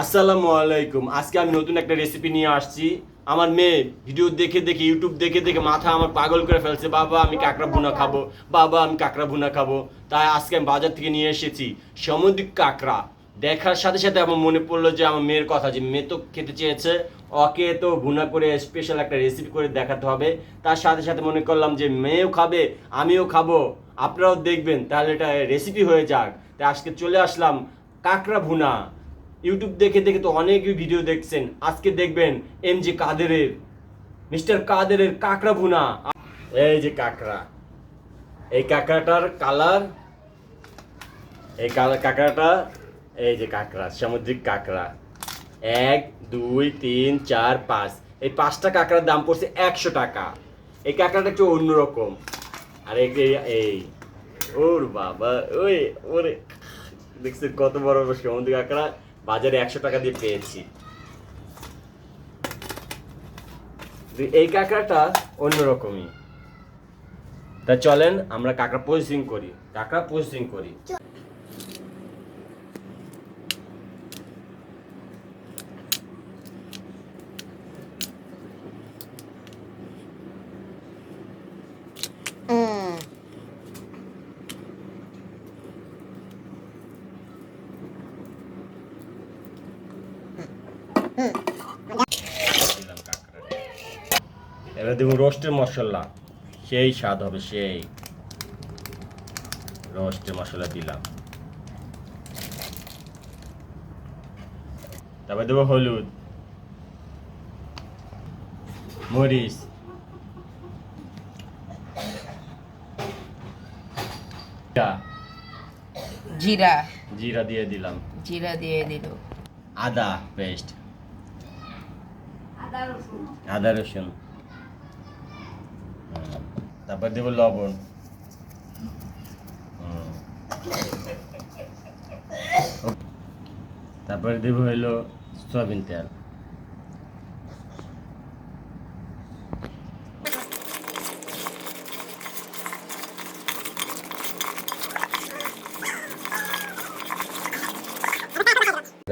আসসালামু আলাইকুম। আজকে আমি নতুন একটা রেসিপি নিয়ে আসছি। আমার মেয়ে ভিডিও দেখে দেখে ইউটিউব দেখে দেখে মাথা আমার পাগল করে ফেলছে। বাবা, আমি কাঁকড়া ভুনা খাব। বাবা, আমি কাঁকড়া ভুনা খাব। তাই আজকে আমি বাজার থেকে নিয়ে এসেছি সামুদ্রিক কাঁকড়া। দেখার সাথে সাথে আমার মনে পড়ল যে আমার মেয়ের কথা যে মেয়ে তো খেতে চেয়েছে, ওকে তো ভুনা করে স্পেশাল একটা রেসিপি করে দেখাতে হবে। তার সাথে সাথে মনে করলাম যে মেয়েও খাবে, আমিও খাব। আপনারাও দেখবেন, তাহলে এটা রেসিপি হয়ে যাক। তাই আজকে চলে আসলাম কাঁকড়া ভুনা। ইউটিউব দেখে দেখে তো অনেক ভিডিও দেখছেন। আজকে দেখবেন এম জি কাদেরের মিস্টার কাদেরের কাঁকড়া ভুনা। এই যে কাঁকড়া। এই কাঁকড়াটার কালার এই কাঁকড়াটা, এই যে কাঁকড়া, সামুদ্রিক কাঁকড়া। এক, দুই, তিন, চার, পাঁচ। এই পাঁচটা কাঁকড়ার দাম পড়ছে একশো টাকা। এই কাঁকড়াটা একটু অন্যরকম। আর এই ওর বাবা, ওই, ওরে দেখছি কত বড় বড় সমুদ্র কাঁকড়া। বাজারে একশো টাকা দিয়ে পেয়েছি। এই কাঁকড়াটা অন্যরকমই তা চলেন আমরা কাঁকড়া প্রসেসিং করি। কাঁকড়া প্রসেসিং করি। এবার দেখুন রোস্টের মশলা। সেই স্বাদ হবে সেই। রোস্টের মশলা দিলাম। তারপর দেবো হলুদ। মরিচ। জিরা। জিরা দিয়ে দিলাম। জিরা দিয়ে দিল। আদা পেস্ট। আদা রসুন। তারপর দেবো লবণ। তারপরে দেবো হলো সয়াবিন তেল।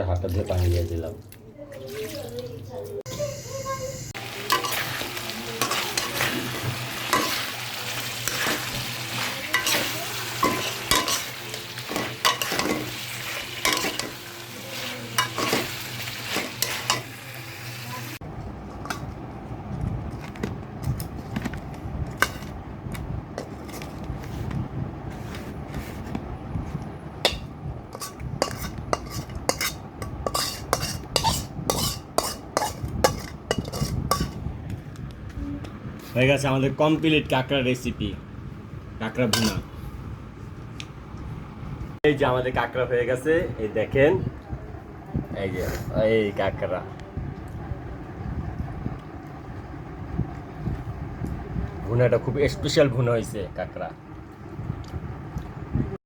হাতটা ধুয়ে পানি দিয়ে দিলাম। হয়ে গেছে আমাদের কমপ্লিট কাঁকড়া রেসিপি কাঁকড়া ভুনা। এই যে আমাদের কাঁকড়া হয়ে গেছে, এই দেখেন, এই যে, এই কাঁকড়া। ভুনাটা খুব স্পেশাল ভুনা হয়েছে কাঁকড়া।